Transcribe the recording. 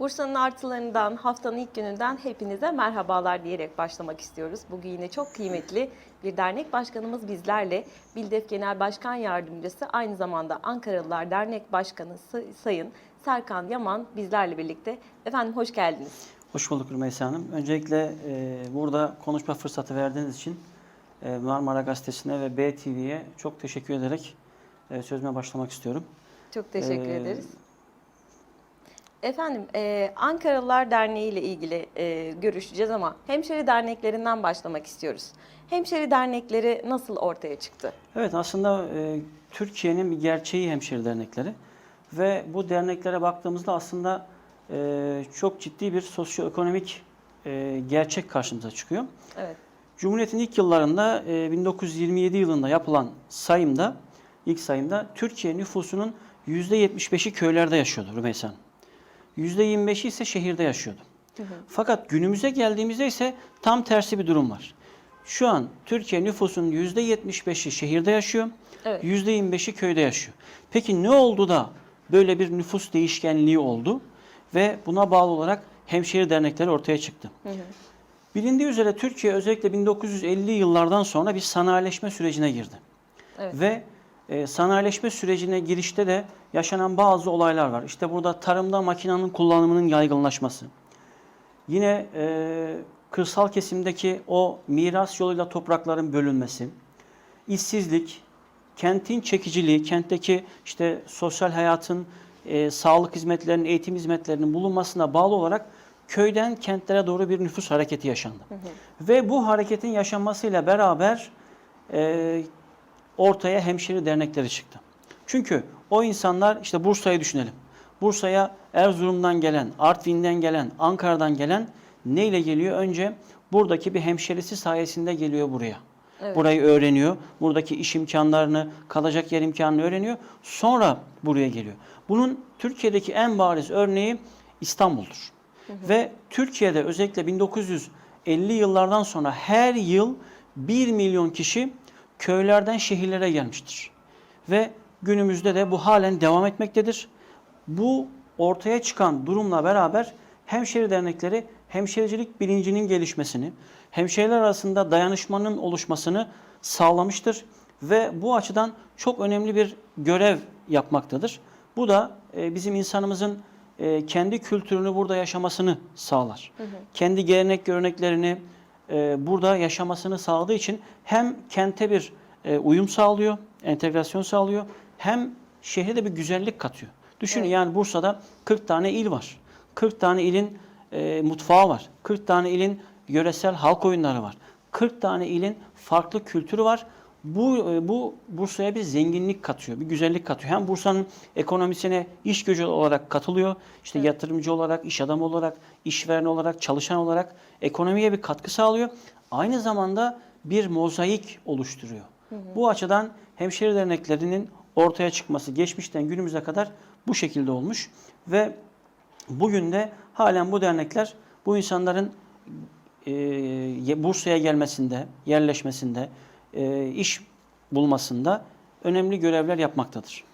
Bursa'nın artılarından haftanın ilk gününden hepinize merhabalar diyerek başlamak istiyoruz. Bugün yine çok kıymetli bir dernek başkanımız bizlerle. Bildef Genel Başkan Yardımcısı aynı zamanda Ankaralılar Dernek Başkanı Say- Sayın Serkan Yaman bizlerle birlikte. Efendim hoş geldiniz. Hoş bulduk Rümeysa Hanım. Öncelikle e, burada konuşma fırsatı verdiğiniz için e, Marmara Gazetesi'ne ve BTV'ye çok teşekkür ederek e, sözüme başlamak istiyorum. Çok teşekkür Ee, ederiz. Efendim e, Ankaralılar Derneği ile ilgili e, görüşeceğiz ama hemşeri derneklerinden başlamak istiyoruz. Hemşeri dernekleri nasıl ortaya çıktı? Evet aslında e, Türkiye'nin bir gerçeği hemşire dernekleri ve bu derneklere baktığımızda aslında e, çok ciddi bir sosyoekonomik e, gerçek karşımıza çıkıyor. Evet. Cumhuriyet'in ilk yıllarında e, 1927 yılında yapılan sayımda, ilk sayımda Türkiye nüfusunun %75'i köylerde yaşıyordu Rümeysa Hanım. %25'i ise şehirde yaşıyordu. Fakat günümüze geldiğimizde ise tam tersi bir durum var. Şu an Türkiye nüfusunun %75'i şehirde yaşıyor, Evet. %25'i köyde yaşıyor. Peki ne oldu da böyle bir nüfus değişkenliği oldu ve buna bağlı olarak hemşehri dernekleri ortaya çıktı? Bilindiği üzere Türkiye özellikle 1950 yıllardan sonra bir sanayileşme sürecine girdi. Evet. Ve e, sanayileşme sürecine girişte de yaşanan bazı olaylar var. İşte burada tarımda makinenin kullanımının yaygınlaşması. Yine e, kırsal kesimdeki o miras yoluyla toprakların bölünmesi, işsizlik, kentin çekiciliği, kentteki işte sosyal hayatın, e, sağlık hizmetlerinin, eğitim hizmetlerinin bulunmasına bağlı olarak köyden kentlere doğru bir nüfus hareketi yaşandı. Ve bu hareketin yaşanmasıyla beraber e, ortaya hemşire dernekleri çıktı. Çünkü o insanlar işte Bursa'yı düşünelim. Bursa'ya Erzurum'dan gelen, Artvin'den gelen, Ankara'dan gelen neyle geliyor? Önce buradaki bir hemşerisi sayesinde geliyor buraya. Evet. Burayı öğreniyor. Buradaki iş imkanlarını, kalacak yer imkanını öğreniyor. Sonra buraya geliyor. Bunun Türkiye'deki en bariz örneği İstanbul'dur. Ve Türkiye'de özellikle 1950 yıllardan sonra her yıl 1 milyon kişi köylerden şehirlere gelmiştir. Ve günümüzde de bu halen devam etmektedir. Bu ortaya çıkan durumla beraber hemşeri dernekleri hemşericilik bilincinin gelişmesini, hemşeriler arasında dayanışmanın oluşmasını sağlamıştır ve bu açıdan çok önemli bir görev yapmaktadır. Bu da e, bizim insanımızın e, kendi kültürünü burada yaşamasını sağlar. Kendi gelenek göreneklerini e, burada yaşamasını sağladığı için hem kente bir e, uyum sağlıyor, entegrasyon sağlıyor, hem şehre de bir güzellik katıyor. Düşünün yani Bursa'da 40 tane il var. 40 tane ilin e, mutfağı var. 40 tane ilin yöresel halk oyunları var. 40 tane ilin farklı kültürü var. Bu e, bu Bursa'ya bir zenginlik katıyor, bir güzellik katıyor. Hem Bursa'nın ekonomisine iş gücü olarak katılıyor. İşte yatırımcı olarak, iş adamı olarak, işveren olarak, çalışan olarak ekonomiye bir katkı sağlıyor. Aynı zamanda bir mozaik oluşturuyor. Bu açıdan hemşire derneklerinin ortaya çıkması geçmişten günümüze kadar bu şekilde olmuş ve bugün de halen bu dernekler bu insanların e, Bursa'ya gelmesinde, yerleşmesinde, iş bulmasında önemli görevler yapmaktadır.